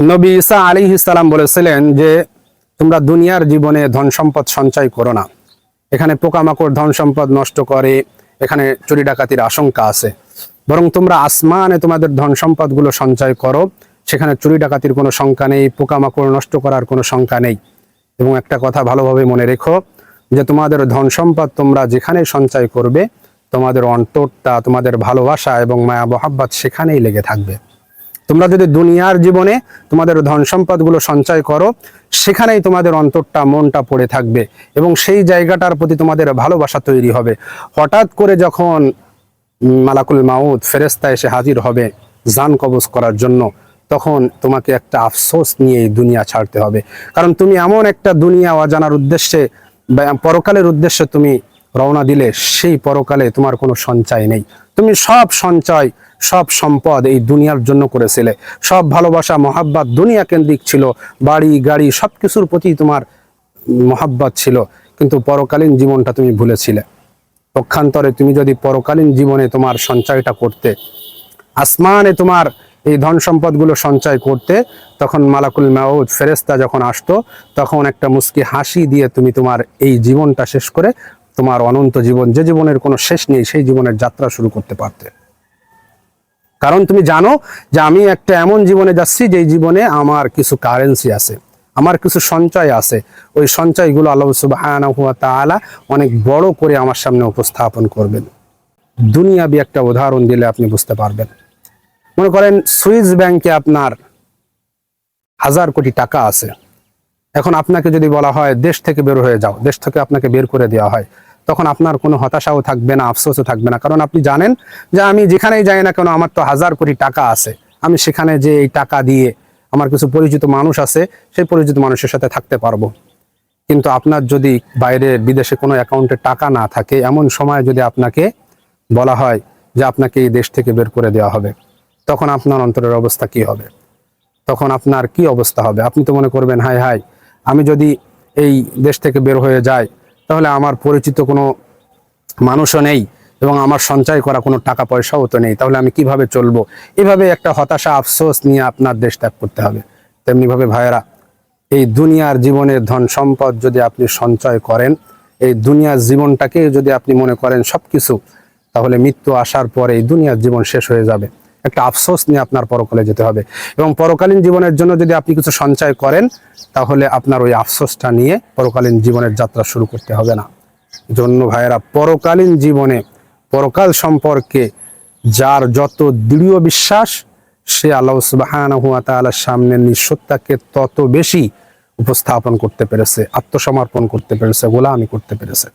নবী ঈসা আলী ইসলাম বলেছিলেন যে, তোমরা দুনিয়ার জীবনে ধন সম্পদ সঞ্চয় করো না। এখানে পোকামাকড় ধন সম্পদ নষ্ট করে, এখানে চুরি ডাকাতির আশঙ্কা আছে। বরং তোমরা আসমানে তোমাদের ধন সম্পদগুলো সঞ্চয় করো, সেখানে চুরি ডাকাতির কোনো শঙ্কা নেই, পোকামাকড় নষ্ট করার কোনো শঙ্কা নেই। এবং একটা কথা ভালোভাবে মনে রেখো, যে তোমাদের ধন সম্পদ তোমরা যেখানে সঞ্চয় করবে, তোমাদের অন্তরটা, তোমাদের ভালোবাসা এবং মায়া মহাব্বত সেখানেই লেগে থাকবে। তোমরা যদি দুনিয়ার জীবনে তোমাদের ধন সম্পদগুলো সঞ্চয় করো, সেখানেই তোমাদের অন্তরটা, মনটা পড়ে থাকবে এবং সেই জায়গাটার প্রতি তোমাদের ভালোবাসা তৈরি হবে। হঠাৎ করে যখন মালাকুল মাউদ ফেরেস্তা এসে হাজির হবে জান কবজ করার জন্য, তখন তোমাকে একটা আফসোস নিয়ে এই দুনিয়া ছাড়তে হবে। কারণ তুমি এমন একটা দুনিয়া অজানার উদ্দেশ্যে পরকালের উদ্দেশ্যে তুমি রওনা দিলে সেই পরকালে তোমার কোনো সঞ্চয় নেই। তুমি সব সঞ্চয়, সব সম্পদ এই দুনিয়ার জন্য করেছিলে। সব ভালোবাসা, মহাব্বাত দুনিয়া কেন্দ্রিক ছিল। বাড়ি, গাড়ি সব কিছুর প্রতি তোমার মহাব্বত ছিল। কিন্তু পরকালীন জীবনটা তুমি ভুলেছিলে। পক্ষান্তরে তুমি যদি পরকালীন জীবনে তোমার সঞ্চয়টা করতে, আসমানে তোমার এই ধন সম্পদগুলো সঞ্চয় করতে, তখন মালাকুল মাউদ ফেরেস্তা যখন আসতো, তখন একটা মুস্কি হাসি দিয়ে তুমি তোমার এই জীবনটা শেষ করে তোমার অনন্ত জীবন, যে জীবনের কোনো শেষ নেই, সেই জীবনের যাত্রা শুরু করতে পারতে। কারণ তুমি জানো যে আমি একটা এমন জীবনে যাচ্ছি, যেই জীবনে আমার কিছু কারেন্সি আছে, আমার কিছু সঞ্চয় আছে। ওই সঞ্চয়গুলো আল্লাহ সুবহানাহু ওয়া তাআলা অনেক বড় করে আমার সামনে উপস্থাপন করবেন। দুনিয়াবি একটা উদাহরণ দিলে আপনি বুঝতে পারবেন। মনে করেন, সুইস ব্যাংকে আপনার হাজার কোটি টাকা আছে। এখন আপনাকে যদি বলা হয়, দেশ থেকে বের হয়ে যাও, দেশ থেকে আপনাকে বের করে দেওয়া হয়। তখন আপনার কোনো হতাশাও থাকবে না, আফসোসও থাকবে না। কারণ আপনি জানেন যে আমি যেখানেই যাই না কেন আমার তো হাজার কোটি টাকা আছে। আমি সেখানে যে এই টাকা দিয়ে আমার কিছু পরিচিত মানুষ আছে, সেই পরিচিত মানুষের সাথে থাকতে পারব। কিন্তু আপনার যদি বাইরে বিদেশে কোনো অ্যাকাউন্টে টাকা না থাকে, এমন সময় যদি আপনাকে বলা হয় যে আপনাকে এই দেশ থেকে বের করে দেওয়া হবে, তখন আপনার অন্তরের অবস্থা কি হবে? তখন আপনার কি অবস্থা হবে? আপনি তো মনে করবেন হাই হাই আমি যদি এই দেশ থেকে বের হয়ে যাই তাহলে আমার পরিচিত কোনো মানুষও নেই এবং আমার সঞ্চয় করা কোনো টাকা পয়সাও তো নেই। তাহলে আমি কীভাবে চলবো? এভাবে একটা হতাশা আফসোস নিয়ে আপনার দেশ ত্যাগ করতে হবে। তেমনিভাবে ভাইয়েরা, এই দুনিয়ার জীবনের ধন সম্পদ যদি আপনি সঞ্চয় করেন, এই দুনিয়ার জীবনটাকে যদি আপনি মনে করেন সব কিছু তাহলে মৃত্যু আসার পরে এই দুনিয়ার জীবন শেষ হয়ে যাবে। একটা আফসোস নিয়ে আপনার পরকালে যেতে হবে। এবং পরকালীন জীবনের জন্য যদি আপনি কিছু সঞ্চয় করেন, তাহলে আপনার ওই আফসোসটা নিয়ে পরকালীন জীবনের যাত্রা শুরু করতে হবে না। জন্য ভাইয়েরা, পরকালীন জীবনে, পরকাল সম্পর্কে যার যত দৃঢ় বিশ্বাস, সে আল্লাহ সুবহানাহু ওয়া তাআলার সামনে নিঃসত্তাকে তত বেশি উপস্থাপন করতে পেরেছে, আত্মসমর্পণ করতে পেরেছে, গোলামি করতে পেরেছে।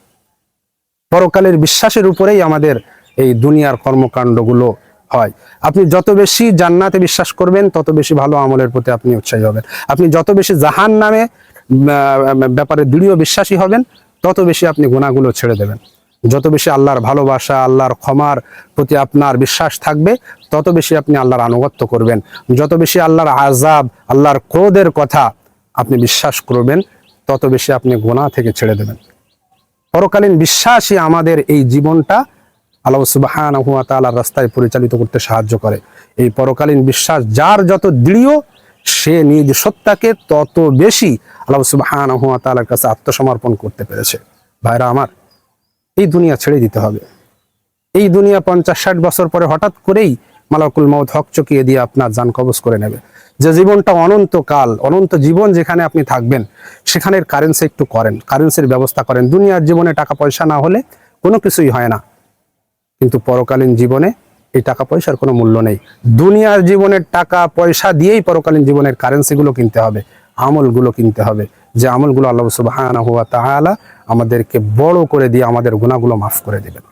পরকালের বিশ্বাসের উপরেই আমাদের এই দুনিয়ার কর্মকাণ্ডগুলো হয়। আপনি যত বেশি জান্নাতে বিশ্বাস করবেন, তত বেশি ভালো আমলের প্রতি আপনি উৎসাহী হবেন। আপনি যত বেশি জাহান নামে ব্যাপারে দৃঢ় বিশ্বাসী হবেন, তত বেশি আপনি গুণাগুলো ছেড়ে দেবেন। যত বেশি আল্লাহর ভালোবাসা, আল্লাহর ক্ষমার প্রতি আপনার বিশ্বাস থাকবে, তত বেশি আপনি আল্লাহর আনুগত্য করবেন। যত বেশি আল্লাহর আজাব আল্লাহর ক্রোধের কথা আপনি বিশ্বাস করবেন, তত বেশি আপনি গোনা থেকে ছেড়ে দেবেন। পরকালীন বিশ্বাসই আমাদের এই জীবনটা আল্লাহ সুবহানাহু ওয়া তাআলার রাস্তায় পরিচালিত করতে সাহায্য করে। এই পরকালীন বিশ্বাস যার যত দৃঢ়, সে নিজ সত্তাকে তত বেশি আল্লাহ সুবহানাহু ওয়া তাআলার কাছে আত্মসমর্পণ করতে পেরেছে। ভাইরা আমার, এই দুনিয়া ছেড়ে দিতে হবে। এই দুনিয়া পঞ্চাশ ষাট বছর পরে হঠাৎ করেই মালাকুল মৌত হক চকিয়ে দিয়ে আপনার যান কবজ করে নেবে। যে জীবনটা অনন্তকাল, অনন্ত জীবন যেখানে আপনি থাকবেন, সেখানের কারেন্সি একটু করেন কারেন্সির ব্যবস্থা করেন। দুনিয়ার জীবনে টাকা পয়সা না হলে কোনো কিছুই হয় না। কিন্তু পরকালীন জীবনে এই টাকা পয়সার কোনো মূল্য নেই। দুনিয়ার জীবনের টাকা পয়সা দিয়েই পরকালীন জীবনের কারেন্সিগুলো কিনতে হবে, আমলগুলো কিনতে হবে। যে আমলগুলো আল্লাহ সুবাহ আমাদেরকে বড় করে দিয়ে আমাদের গুণাগুলো মাফ করে দেবেন।